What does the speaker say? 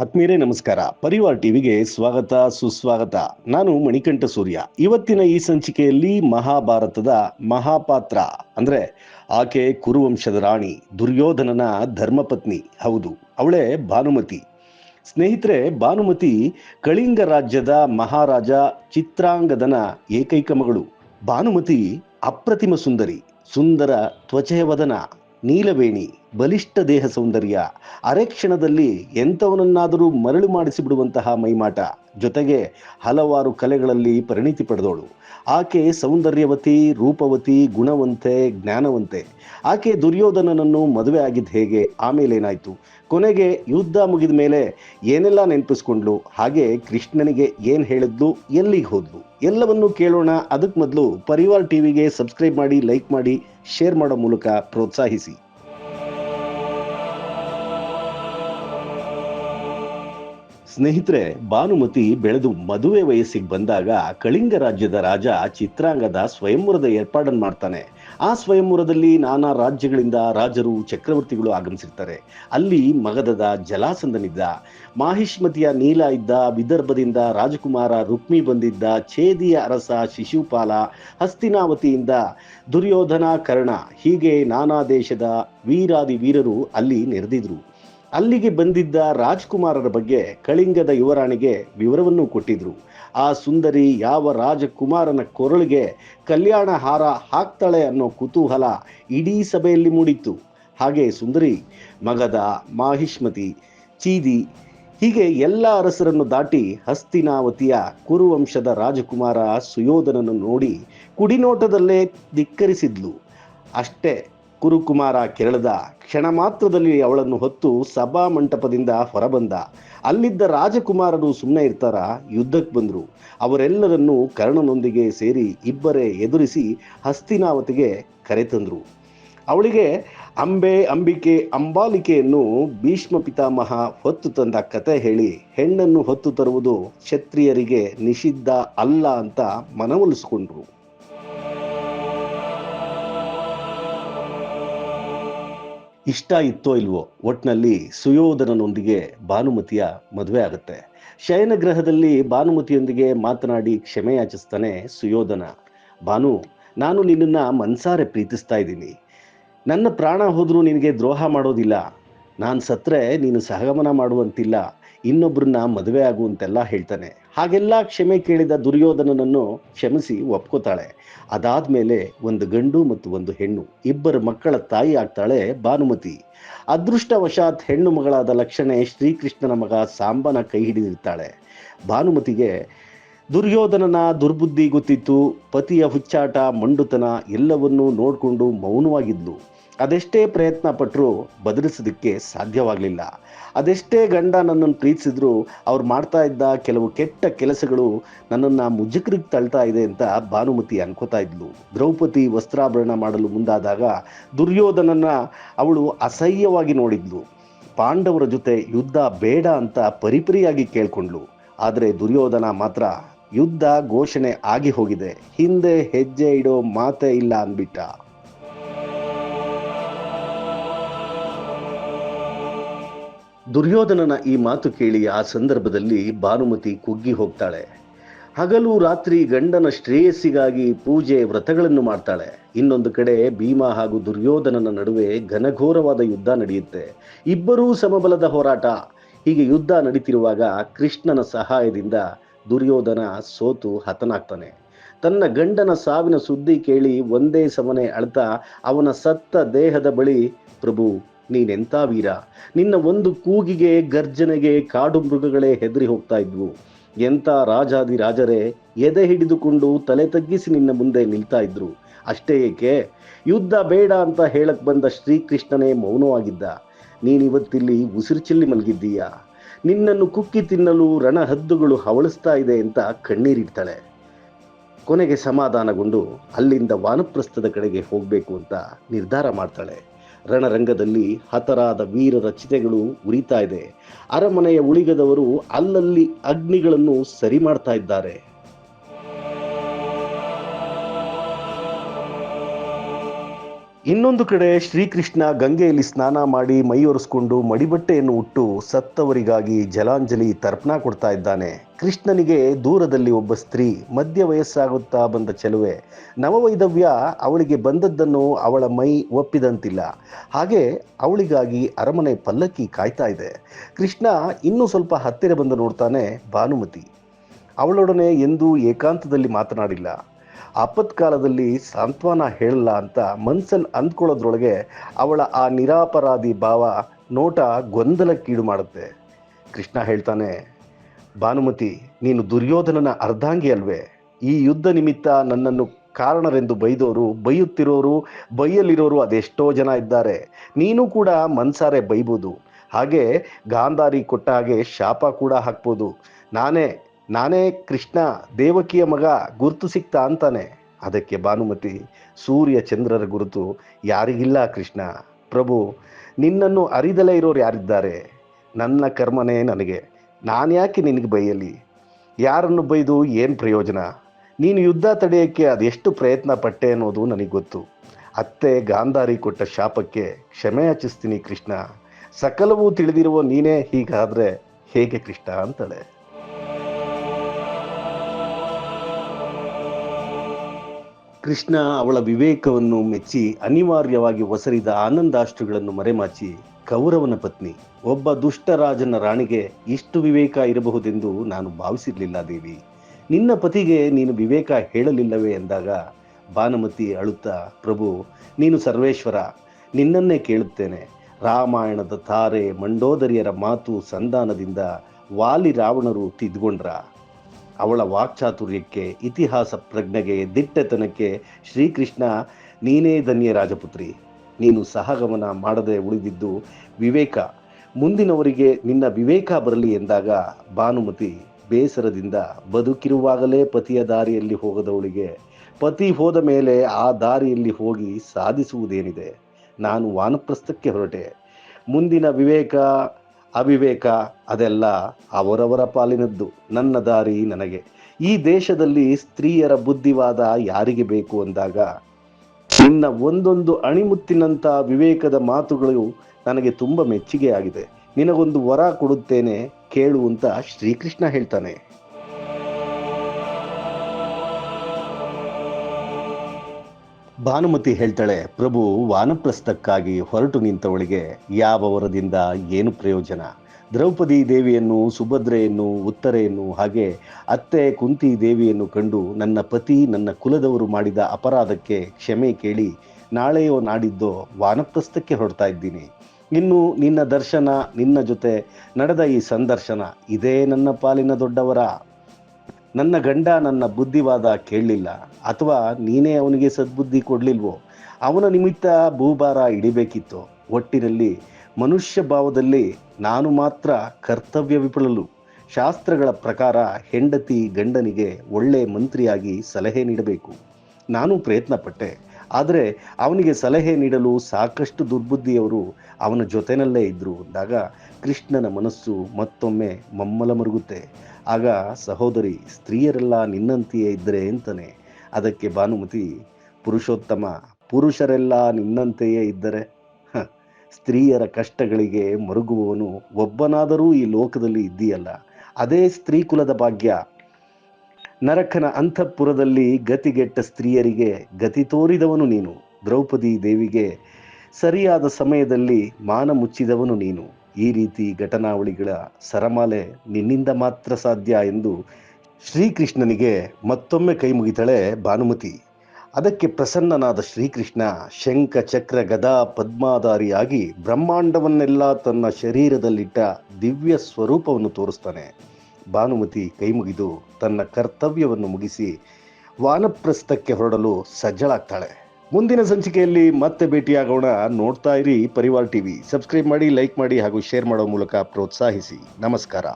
ಆತ್ಮೀಯರೇ ನಮಸ್ಕಾರ. ಪರಿವಾರ್ ಟಿವಿಗೆ ಸ್ವಾಗತ, ಸುಸ್ವಾಗತ. ನಾನು ಮಣಿಕಂಠ ಸೂರ್ಯ. ಇವತ್ತಿನ ಈ ಸಂಚಿಕೆಯಲ್ಲಿ ಮಹಾಭಾರತದ ಮಹಾಪಾತ್ರ, ಅಂದ್ರೆ ಆಕೆ ಕುರುವಂಶದ ರಾಣಿ, ದುರ್ಯೋಧನನ ಧರ್ಮಪತ್ನಿ. ಹೌದು, ಅವಳೇ ಭಾನುಮತಿ. ಸ್ನೇಹಿತರೆ, ಭಾನುಮತಿ ಕಳಿಂಗ ರಾಜ್ಯದ ಮಹಾರಾಜ ಚಿತ್ರಾಂಗದನ ಏಕೈಕ ಮಗಳು. ಭಾನುಮತಿ ಅಪ್ರತಿಮ ಸುಂದರಿ, ಸುಂದರ ತ್ವಚೆಯವದನ. ನೀಲವೇಣಿ ಬಲಿಷ್ಠ ದೇಹ ಸೌಂದರ್ಯ ಅರೆಕ್ಷಣದಲ್ಲಿ ಎಂಥವನನ್ನಾದರೂ ಮರಳು ಮಾಡಿಸಿಬಿಡುವಂತಹ ಮೈಮಾಟ. ಜೊತೆಗೆ ಹಲವಾರು ಕಲೆಗಳಲ್ಲಿ ಪರಿಣಿತಿ ಪಡೆದವಳು. ಆಕೆ ಸೌಂದರ್ಯವತಿ, ರೂಪವತಿ, ಗುಣವಂತೆ, ಜ್ಞಾನವಂತೆ. ಆಕೆ ದುರ್ಯೋಧನನನ್ನು ಮದುವೆ ಆಗಿದ್ದು ಹೇಗೆ ಆಮೇಲೆ ಏನಾಯ್ತು ಕೊನೆಗೆ ಯುದ್ಧ ಮುಗಿದ ಮೇಲೆ ಏನೆಲ್ಲ ನೆನಪಿಸ್ಕೊಂಡ್ಲು? ಹಾಗೆ ಕೃಷ್ಣನಿಗೆ ಏನು ಹೇಳಿದ್ಲು? ಎಲ್ಲಿಗೆ ಹೋದ್ಲು? ಎಲ್ಲವನ್ನೂ ಕೇಳೋಣ. ಅದಕ್ಕೆ ಮೊದಲು ಪರಿವಾರ್ ಟಿವಿಗೆ ಸಬ್ಸ್ಕ್ರೈಬ್ ಮಾಡಿ, ಲೈಕ್ ಮಾಡಿ, ಶೇರ್ ಮಾಡೋ ಮೂಲಕ ಪ್ರೋತ್ಸಾಹಿಸಿ. ಸ್ನೇಹಿತರೆ, ಭಾನುಮತಿ ಬೆಳೆದು ಮದುವೆ ವಯಸ್ಸಿಗೆ ಬಂದಾಗ ಕಳಿಂಗ ರಾಜ್ಯದ ರಾಜ ಚಿತ್ರಾಂಗದ ಸ್ವಯಂವರದ ಏರ್ಪಾಡನ್ನು ಮಾಡ್ತಾನೆ. ಆ ಸ್ವಯಂವರದಲ್ಲಿ ನಾನಾ ರಾಜ್ಯಗಳಿಂದ ರಾಜರು, ಚಕ್ರವರ್ತಿಗಳು ಆಗಮಿಸಿರ್ತಾರೆ. ಅಲ್ಲಿ ಮಗಧದ ಜಲಾಸಂದನಿದ್ದ, ಮಾಹಿಷ್ಮತಿಯ ನೀಲ ಇದ್ದ ವಿದರ್ಭದಿಂದ ರಾಜಕುಮಾರ ರುಕ್ಮಿ ಬಂದಿದ್ದ ಛೇದಿಯ ಅರಸ ಶಿಶುಪಾಲ ಹಸ್ತಿನಾವತಿಯಿಂದ ದುರ್ಯೋಧನ ಕರ್ಣ ಹೀಗೆ ನಾನಾ ದೇಶದ ವೀರಾದಿ ವೀರರು ಅಲ್ಲಿ ನೆರೆದಿದ್ರು. ಅಲ್ಲಿಗೆ ಬಂದಿದ್ದ ರಾಜ್ಕುಮಾರರ ಬಗ್ಗೆ ಕಳಿಂಗದ ಯುವರಾಣಿಗೆ ವಿವರವನ್ನು ಕೊಟ್ಟಿದ್ರು. ಆ ಸುಂದರಿ ಯಾವ ರಾಜಕುಮಾರನ ಕೊರಳಿಗೆ ಕಲ್ಯಾಣ ಹಾರ ಹಾಕ್ತಾಳೆ ಅನ್ನೋ ಕುತೂಹಲ ಇಡೀ ಸಭೆಯಲ್ಲಿ ಮೂಡಿತ್ತು. ಹಾಗೆ ಸುಂದರಿ, ಮಗದ ಮಾಹಿಷ್ಮತಿ, ಚೀದಿ ಹೀಗೆ ಎಲ್ಲ ಅರಸರನ್ನು ದಾಟಿ ಹಸ್ತಿನಾವತಿಯ ಕುರುವಂಶದ ರಾಜಕುಮಾರ ಸುಯೋಧನನ್ನು ನೋಡಿ ಕುಡಿನೋಟದಲ್ಲೇ ಧಿಕ್ಕರಿಸಿದ್ಲು. ಅಷ್ಟೇ ಕುರುಕುಮಾರ ಕೆರಳದ ಕ್ಷಣ ಮಾತ್ರದಲ್ಲಿ ಅವಳನ್ನು ಹೊತ್ತು ಸಭಾ ಮಂಟಪದಿಂದ ಹೊರಬಂದ. ಅಲ್ಲಿದ್ದ ರಾಜಕುಮಾರರು ಸುಮ್ಮನೆ ಇರ್ತಾರ ಯುದ್ಧಕ್ಕೆ ಬಂದರು. ಅವರೆಲ್ಲರನ್ನೂ ಕರ್ಣನೊಂದಿಗೆ ಸೇರಿ ಇಬ್ಬರೇ ಎದುರಿಸಿ ಹಸ್ತಿನಾವತಿಗೆ ಕರೆತಂದರು ಅವಳಿಗೆ ಅಂಬೆ, ಅಂಬಿಕೆ, ಅಂಬಾಲಿಕೆಯನ್ನು ಭೀಷ್ಮ ಪಿತಾಮಹ ಹೊತ್ತು ತಂದ ಕತೆ ಹೇಳಿ, ಹೆಣ್ಣನ್ನು ಹೊತ್ತು ತರುವುದು ಕ್ಷತ್ರಿಯರಿಗೆ ನಿಷಿದ್ಧ ಅಲ್ಲ ಅಂತ ಮನವೊಲಿಸಿಕೊಂಡ್ರು. ಇಷ್ಟ ಇತ್ತೋ ಇಲ್ವೋ, ಒಟ್ನಲ್ಲಿ ಸುಯೋಧನನೊಂದಿಗೆ ಭಾನುಮತಿಯ ಮದುವೆ ಆಗುತ್ತೆ. ಶಯನಗ್ರಹದಲ್ಲಿ ಭಾನುಮತಿಯೊಂದಿಗೆ ಮಾತನಾಡಿ ಕ್ಷಮೆಯಾಚಿಸ್ತಾನೆ ಸುಯೋಧನ. ಭಾನು, ನಾನು ನಿನ್ನನ್ನ ಮನ್ಸಾರೆ ಪ್ರೀತಿಸ್ತಾ ಇದ್ದೀನಿ. ನನ್ನ ಪ್ರಾಣ ಹೋದರೂ ನಿನಗೆ ದ್ರೋಹ ಮಾಡೋದಿಲ್ಲ. ನಾನು ಸತ್ರೆ ನೀನು ಸಹಗಮನ ಮಾಡುವಂತಿಲ್ಲ. ಇನ್ನೊಬ್ಬರನ್ನ ಮದುವೆ ಆಗುವಂತೆಲ್ಲ ಹೇಳ್ತಾನೆ. ಹಾಗೆಲ್ಲ ಕ್ಷಮೆ ಕೇಳಿದ ದುರ್ಯೋಧನನನ್ನು ಕ್ಷಮಿಸಿ ಒಪ್ಕೋತಾಳೆ. ಅದಾದ್ಮೇಲೆ ಒಂದು ಗಂಡು ಮತ್ತು ಒಂದು ಹೆಣ್ಣು, ಇಬ್ಬರು ಮಕ್ಕಳ ತಾಯಿ ಆಗ್ತಾಳೆ ಭಾನುಮತಿ. ಅದೃಷ್ಟವಶಾತ್ ಹೆಣ್ಣು ಮಗಳಾದ ಲಕ್ಷಣೆ ಶ್ರೀಕೃಷ್ಣನ ಮಗ ಸಾಂಬನ ಕೈ ಹಿಡಿದಿರ್ತಾಳೆ. ಭಾನುಮತಿಗೆ, ದುರ್ಯೋಧನನ ದುರ್ಬುದ್ಧಿ ಗೊತ್ತಿತ್ತು. ಪತಿಯ ಹುಚ್ಚಾಟ, ಮಂಡುತನ ಎಲ್ಲವನ್ನೂ ನೋಡಿಕೊಂಡು ಮೌನವಾಗಿದ್ಲು. ಅದೆಷ್ಟೇ ಪ್ರಯತ್ನ ಪಟ್ಟರೂ ಬದಲಿಸೋದಕ್ಕೆ ಸಾಧ್ಯವಾಗಲಿಲ್ಲ. ಅದೆಷ್ಟೇ ಗಂಡ ನನ್ನನ್ನು ಪ್ರೀತಿಸಿದ್ರು ಅವ್ರು ಮಾಡ್ತಾ ಇದ್ದ ಕೆಲವು ಕೆಟ್ಟ ಕೆಲಸಗಳು ನನ್ನನ್ನು ಮುಜುಕರಿಗೆ ತಳ್ತಾ ಇದೆ ಅಂತ ಭಾನುಮತಿ ಅನ್ಕೋತಾ ಇದ್ಲು. ದ್ರೌಪದಿ ವಸ್ತ್ರಾಭರಣ ಮಾಡಲು ಮುಂದಾದಾಗ ದುರ್ಯೋಧನನ ಅವಳು ಅಸಹ್ಯವಾಗಿ ನೋಡಿದ್ಲು. ಪಾಂಡವರ ಜೊತೆ ಯುದ್ಧ ಬೇಡ ಅಂತ ಪರಿಪರಿಯಾಗಿ ಕೇಳ್ಕೊಂಡ್ಲು ಆದರೆ ದುರ್ಯೋಧನ ಮಾತ್ರ ಯುದ್ಧ ಘೋಷಣೆ ಆಗಿ ಹೋಗಿದೆ. ಹಿಂದೆ ಹೆಜ್ಜೆ ಇಡೋ ಮಾತೇ ಇಲ್ಲ ಅಂದ್ಬಿಟ್ಟ. ದುರ್ಯೋಧನನ ಈ ಮಾತು ಕೇಳಿ ಆ ಸಂದರ್ಭದಲ್ಲಿ ಭಾನುಮತಿ ಕುಗ್ಗಿ ಹೋಗ್ತಾಳೆ. ಹಗಲು ರಾತ್ರಿ ಗಂಡನ ಶ್ರೇಯಸ್ಸಿಗಾಗಿ ಪೂಜೆ ವ್ರತಗಳನ್ನು ಮಾಡ್ತಾಳೆ. ಇನ್ನೊಂದು ಕಡೆ ಭೀಮ ಹಾಗೂ ದುರ್ಯೋಧನನ ನಡುವೆ ಘನಘೋರವಾದ ಯುದ್ಧ ನಡೆಯುತ್ತೆ. ಇಬ್ಬರೂ ಸಮಬಲದ ಹೋರಾಟ. ಹೀಗೆ ಯುದ್ಧ ನಡೀತಿರುವಾಗ ಕೃಷ್ಣನ ಸಹಾಯದಿಂದ ದುರ್ಯೋಧನ ಸೋತು ಹತನಾಗ್ತಾನೆ. ತನ್ನ ಗಂಡನ ಸಾವಿನ ಸುದ್ದಿ ಕೇಳಿ ಒಂದೇ ಸಮನೆ ಅಳ್ತಾ ಅವನ ಸತ್ತ ದೇಹದ ಬಳಿ, ಪ್ರಭು ನೀನೆಂಥ ವೀರ? ನಿನ್ನ ಒಂದು ಕೂಗಿಗೆ, ಗರ್ಜನೆಗೆ, ಕಾಡು ಮೃಗಗಳೇ ಹೆದರಿ ಹೋಗ್ತಾ ಇದ್ವು. ಎಂಥ ರಾಜಾದಿ ರಾಜರೇ, ಎದೆ ಹಿಡಿದುಕೊಂಡು ತಲೆ ತಗ್ಗಿಸಿ ನಿನ್ನ ಮುಂದೆ ನಿಲ್ತಾ ಇದ್ರು. ಅಷ್ಟೇ ಏಕೆ? ಯುದ್ಧ ಬೇಡ ಅಂತ ಹೇಳಕ್ ಬಂದ ಶ್ರೀಕೃಷ್ಣನೇ ಮೌನವಾಗಿದ್ದ. ನೀನಿವತ್ತಿಲ್ಲಿ ಉಸಿರು ಚೆಲ್ಲಿ ಮಲಗಿದ್ದೀಯಾ? ನಿನ್ನನ್ನು ಕುಕ್ಕಿ ತಿನ್ನಲು ರಣಹದ್ದುಗಳು ಹವಳಿಸ್ತಾ ಇದೆ ಅಂತ ಕಣ್ಣೀರಿಡ್ತಾಳೆ. ಕೊನೆಗೆ ಸಮಾಧಾನಗೊಂಡು ಅಲ್ಲಿಂದ ವಾನಪ್ರಸ್ಥದ ಕಡೆಗೆ ಹೋಗಬೇಕು ಅಂತ ನಿರ್ಧಾರ ಮಾಡ್ತಾಳೆ. ರಣರಂಗದಲ್ಲಿ ಹತರಾದ ವೀರರ ಚಿತೆಗಳು ಉರಿತಾ ಇದೆ. ಅರಮನೆಯ ಉಳಿಗದವರು ಅಲ್ಲಲ್ಲಿ ಅಗ್ನಿಗಳನ್ನು ಸರಿ ಮಾಡ್ತಾ ಇದ್ದಾರೆ. ಇನ್ನೊಂದು ಕಡೆ ಶ್ರೀಕೃಷ್ಣ ಗಂಗೆಯಲ್ಲಿ ಸ್ನಾನ ಮಾಡಿ ಮೈಯೊರೆಸ್ಕೊಂಡು ಮಡಿಬಟ್ಟೆಯನ್ನು ಉಟ್ಟು ಸತ್ತವರಿಗಾಗಿ ಜಲಾಂಜಲಿ ತರ್ಪಣ ಕೊಡ್ತಾ ಇದ್ದಾನೆ. ಕೃಷ್ಣನಿಗೆ ದೂರದಲ್ಲಿ ಒಬ್ಬ ಸ್ತ್ರೀ ಮಧ್ಯ ವಯಸ್ಸಾಗುತ್ತಾ ಬಂದ ಚೆಲುವೆ. ನವವೈದವ್ಯ ಅವಳಿಗೆ ಬಂದದ್ದನ್ನು ಅವಳ ಮೈ ಒಪ್ಪಿದಂತಿಲ್ಲ. ಹಾಗೆ ಅವಳಿಗಾಗಿ ಅರಮನೆ ಪಲ್ಲಕ್ಕಿ ಕಾಯ್ತಾ ಇದೆ. ಕೃಷ್ಣ ಇನ್ನೂ ಸ್ವಲ್ಪ ಹತ್ತಿರ ಬಂದು ನೋಡ್ತಾನೆ ಭಾನುಮತಿ. ಅವಳೊಡನೆ ಎಂದೂ ಏಕಾಂತದಲ್ಲಿ ಮಾತನಾಡಿಲ್ಲ. ಆಪತ್ಕಾಲದಲ್ಲಿ ಸಾಂತ್ವನ ಹೇಳಲ್ಲ ಅಂತ ಮನ್ಸಲ್ಲಿ ಅಂದ್ಕೊಳ್ಳೋದ್ರೊಳಗೆ ಅವಳ ಆ ನಿರಾಪರಾಧಿ ಭಾವ ನೋಟ ಗೊಂದಲಕ್ಕೀಡು ಮಾಡುತ್ತೆ. ಕೃಷ್ಣ ಹೇಳ್ತಾನೆ, ಭಾನುಮತಿ, ನೀನು ದುರ್ಯೋಧನನ ಅರ್ಧಾಂಗಿ ಅಲ್ವೇ? ಈ ಯುದ್ಧ ನಿಮಿತ್ತ ನನ್ನನ್ನು ಕಾರಣರೆಂದು ಬೈದೋರು, ಬೈಯುತ್ತಿರೋರು, ಬೈಯಲ್ಲಿರೋರು ಅದೆಷ್ಟೋ ಜನ ಇದ್ದಾರೆ. ನೀನು ಕೂಡ ಮನ್ಸಾರೆ ಬೈಬೋದು. ಹಾಗೆ ಗಾಂಧಾರಿ ಕೊಟ್ಟ ಹಾಗೆ ಶಾಪ ಕೂಡ ಹಾಕ್ಬೋದು. ನಾನೇ ನಾನೇ ಕೃಷ್ಣ, ದೇವಕಿಯ ಮಗ, ಗುರುತು ಸಿಕ್ತಾ ಅಂತಾನೆ. ಅದಕ್ಕೆ ಭಾನುಮತಿ, ಸೂರ್ಯ ಚಂದ್ರರ ಗುರುತು ಯಾರಿಗಿಲ್ಲ ಕೃಷ್ಣ. ಪ್ರಭು, ನಿನ್ನನ್ನು ಅರಿದಲೇ ಇರೋರು ಯಾರಿದ್ದಾರೆ? ನನ್ನ ಕರ್ಮನೇ ನನಗೆ. ನಾನು ಯಾಕೆ ನಿನಗೆ ಬೈಯಲಿ? ಯಾರನ್ನು ಬೈದು ಏನು ಪ್ರಯೋಜನ? ನೀನು ಯುದ್ಧ ತಡೆಯೋಕ್ಕೆ ಅದೆಷ್ಟು ಪ್ರಯತ್ನ ಪಟ್ಟೆ ಅನ್ನೋದು ನನಗೆ ಗೊತ್ತು. ಅತ್ತೆ ಗಾಂಧಾರಿ ಕೊಟ್ಟ ಶಾಪಕ್ಕೆ ಕ್ಷಮೆ ಯಾಚಿಸ್ತೀನಿ ಕೃಷ್ಣ. ಸಕಲವೂ ತಿಳಿದಿರುವ ನೀನೇ ಹೀಗಾದರೆ ಹೇಗೆ ಕೃಷ್ಣ ಅಂತಾಳೆ. ಕೃಷ್ಣ ಅವಳ ವಿವೇಕವನ್ನು ಮೆಚ್ಚಿ ಅನಿವಾರ್ಯವಾಗಿ ಒಸರಿದ ಆನಂದಾಶ್ರುಗಳನ್ನು ಮರೆಮಾಚಿ ಕೌರವನ ಪತ್ನಿ. ಒಬ್ಬ ದುಷ್ಟರಾಜನ ರಾಣಿಗೆ ಇಷ್ಟು ವಿವೇಕ ಇರಬಹುದೆಂದು ನಾನು ಭಾವಿಸಿರಲಿಲ್ಲ ದೇವಿ. ನಿನ್ನ ಪತಿಗೆ ನೀನು ವಿವೇಕ ಹೇಳಲಿಲ್ಲವೇ ಎಂದಾಗ ಭಾನುಮತಿ ಅಳುತ್ತಾ, ಪ್ರಭು, ನೀನು ಸರ್ವೇಶ್ವರ, ನಿನ್ನನ್ನೇ ಕೇಳುತ್ತೇನೆ. ರಾಮಾಯಣದ ತಾರೆ ಮಂಡೋದರಿಯರ ಮಾತು ಸಂಧಾನದಿಂದ ವಾಲಿ ರಾವಣರು ತಿದ್ಕೊಂಡ್ರ ಅವಳ ವಾಕ್ಚಾತುರ್ಯಕ್ಕೆ, ಇತಿಹಾಸ ಪ್ರಜ್ಞೆಗೆ, ದಿಟ್ಟತನಕ್ಕೆ ಶ್ರೀಕೃಷ್ಣ, ನೀನೇ ಧನ್ಯ ರಾಜಪುತ್ರಿ. ನೀನು ಸಹಗಮನ ಮಾಡದೆ ಉಳಿದಿದ್ದು ವಿವೇಕ. ಮುಂದಿನವರಿಗೆ ನಿನ್ನ ವಿವೇಕ ಬರಲಿ ಎಂದಾಗ ಭಾನುಮತಿ ಬೇಸರದಿಂದ ಬದುಕಿರುವಾಗಲೇ ಪತಿಯ ದಾರಿಯಲ್ಲಿ ಹೋಗದವಳಿಗೆ, ಪತಿ ಹೋದ ಮೇಲೆ ಆ ದಾರಿಯಲ್ಲಿ ಹೋಗಿ ಸಾಧಿಸುವುದೇನಿದೆ? ನಾನು ವಾನಪ್ರಸ್ಥಕ್ಕೆ ಹೊರಟೆ. ಮುಂದಿನ ವಿವೇಕ ಅವಿವೇಕ ಅದೆಲ್ಲ ಅವರವರ ಪಾಲಿನದ್ದು. ನನ್ನ ದಾರಿ ನನಗೆ. ಈ ದೇಶದಲ್ಲಿ ಸ್ತ್ರೀಯರ ಬುದ್ಧಿವಾದ ಯಾರಿಗೆ ಬೇಕು ಅಂದಾಗ? ನಿನ್ನ ಒಂದೊಂದು ಅಣಿಮುತ್ತಿನಂಥ ವಿವೇಕದ ಮಾತುಗಳು ನನಗೆ ತುಂಬ ಮೆಚ್ಚುಗೆ ಆಗಿದೆ ನಿನಗೊಂದು ವರ ಕೊಡುತ್ತೇನೆ, ಕೇಳು ಅಂತ ಶ್ರೀಕೃಷ್ಣ ಹೇಳ್ತಾನೆ. ಭಾನುಮತಿ ಹೇಳ್ತಾಳೆ, ಪ್ರಭು, ವಾನಪ್ರಸ್ಥಕ್ಕಾಗಿ ಹೊರಟು ನಿಂತವಳಿಗೆ ಯಾವ ವರದಿಂದ ಏನು ಪ್ರಯೋಜನ? ದ್ರೌಪದಿ ದೇವಿಯನ್ನು, ಸುಭದ್ರೆಯನ್ನು, ಉತ್ತರೆಯನ್ನು, ಹಾಗೆ ಅತ್ತೆ ಕುಂತಿ ದೇವಿಯನ್ನು ಕಂಡು ನನ್ನ ಪತಿ ನನ್ನ ಕುಲದವರು ಮಾಡಿದ ಅಪರಾಧಕ್ಕೆ ಕ್ಷಮೆ ಕೇಳಿ ನಾಳೆಯೋ ನಾಡಿದ್ದೋ ವಾನಪ್ರಸ್ಥಕ್ಕೆ ಹೊರಡ್ತಾ ಇದ್ದೀನಿ. ಇನ್ನು ನಿನ್ನ ದರ್ಶನ, ನಿನ್ನ ಜೊತೆ ನಡೆದ ಈ ಸಂದರ್ಶನ, ಇದೇ ನನ್ನ ಪಾಲಿನ ದೊಡ್ಡವರ? ನನ್ನ ಗಂಡ ನನ್ನ ಬುದ್ಧಿವಾದ ಕೇಳಲಿಲ್ಲ. ಅಥವಾ ನೀನೇ ಅವನಿಗೆ ಸದ್ಬುದ್ಧಿ ಕೊಡಲಿಲ್ವೋ? ಅವನ ನಿಮಿತ್ತ ಭೂಭಾರ ಇಡಿಬೇಕಿತ್ತು ಒಟ್ಟಿನಲ್ಲಿ ಮನುಷ್ಯ ಭಾವದಲ್ಲಿ ನಾನು ಮಾತ್ರ ಕರ್ತವ್ಯ ವಿಪುಳಲು ಶಾಸ್ತ್ರಗಳ ಪ್ರಕಾರ ಹೆಂಡತಿ ಗಂಡನಿಗೆ ಒಳ್ಳೆ ಮಂತ್ರಿಯಾಗಿ ಸಲಹೆ ನೀಡಬೇಕು. ನಾನು ಪ್ರಯತ್ನ ಪಟ್ಟೆ ಆದರೆ ಅವನಿಗೆ ಸಲಹೆ ನೀಡಲು ಸಾಕಷ್ಟು ದುರ್ಬುದ್ಧಿಯವರು ಅವನ ಜೊತೆನಲ್ಲೇ ಇದ್ದರು ಅಂದಾಗ ಕೃಷ್ಣನ ಮನಸ್ಸು ಮತ್ತೊಮ್ಮೆ ಮಮ್ಮಲ ಮರುಗುತ್ತೆ. ಆಗ ಸಹೋದರಿ, ಸ್ತ್ರೀಯರೆಲ್ಲ ನಿನ್ನಂತೆಯೇ ಇದ್ದರೆ ಅಂತಾನೆ. ಅದಕ್ಕೆ ಭಾನುಮತಿ, ಪುರುಷೋತ್ತಮ, ಪುರುಷರೆಲ್ಲ ನಿನ್ನಂತೆಯೇ ಇದ್ದರೆ? ಸ್ತ್ರೀಯರ ಕಷ್ಟಗಳಿಗೆ ಮರುಗುವವನು ಒಬ್ಬನಾದರೂ ಈ ಲೋಕದಲ್ಲಿ ಇದ್ದೀಯಲ್ಲ. ಅದೇ ಸ್ತ್ರೀ ಕುಲದ ಭಾಗ್ಯ. ನರಕನ ಅಂತಃಪುರದಲ್ಲಿ ಗತಿಗೆಟ್ಟ ಸ್ತ್ರೀಯರಿಗೆ ಗತಿ ತೋರಿದವನು ನೀನು. ದ್ರೌಪದಿ ದೇವಿಗೆ ಸರಿಯಾದ ಸಮಯದಲ್ಲಿ ಮಾನ ಮುಚ್ಚಿದವನು ನೀನು. ಈ ರೀತಿ ಘಟನಾವಳಿಗಳ ಸರಮಾಲೆ ನಿನ್ನಿಂದ ಮಾತ್ರ ಸಾಧ್ಯ ಎಂದು ಶ್ರೀಕೃಷ್ಣನಿಗೆ ಮತ್ತೊಮ್ಮೆ ಕೈ ಮುಗಿತಾಳೆ ಭಾನುಮತಿ. ಅದಕ್ಕೆ ಪ್ರಸನ್ನನಾದ ಶ್ರೀಕೃಷ್ಣ ಶಂಖ, ಚಕ್ರ, ಗದಾ, ಪದ್ಮಾಧಾರಿಯಾಗಿ ಬ್ರಹ್ಮಾಂಡವನ್ನೆಲ್ಲ ತನ್ನ ಶರೀರದಲ್ಲಿಟ್ಟ ದಿವ್ಯ ಸ್ವರೂಪವನ್ನು ತೋರಿಸ್ತಾನೆ. ಭಾನುಮತಿ ಕೈಮುಗಿದು ತನ್ನ ಕರ್ತವ್ಯವನ್ನು ಮುಗಿಸಿ ವಾನಪ್ರಸ್ಥಕ್ಕೆ ಹೊರಡಲು ಸಜ್ಜಳಾಗ್ತಾಳೆ. ಮುಂದಿನ ಸಂಚಿಕೆಯಲ್ಲಿ ಮತ್ತೆ ಭೇಟಿಯಾಗೋಣ. ನೋಡ್ತಾ ಇರಿ ಪರಿವಾರ್ ಟಿವಿ. ಸಬ್ಸ್ಕ್ರೈಬ್ ಮಾಡಿ ಲೈಕ್ ಮಾಡಿ ಹಾಗೂ ಶೇರ್ ಮಾಡೋ ಮೂಲಕ ಪ್ರೋತ್ಸಾಹಿಸಿ. ನಮಸ್ಕಾರ.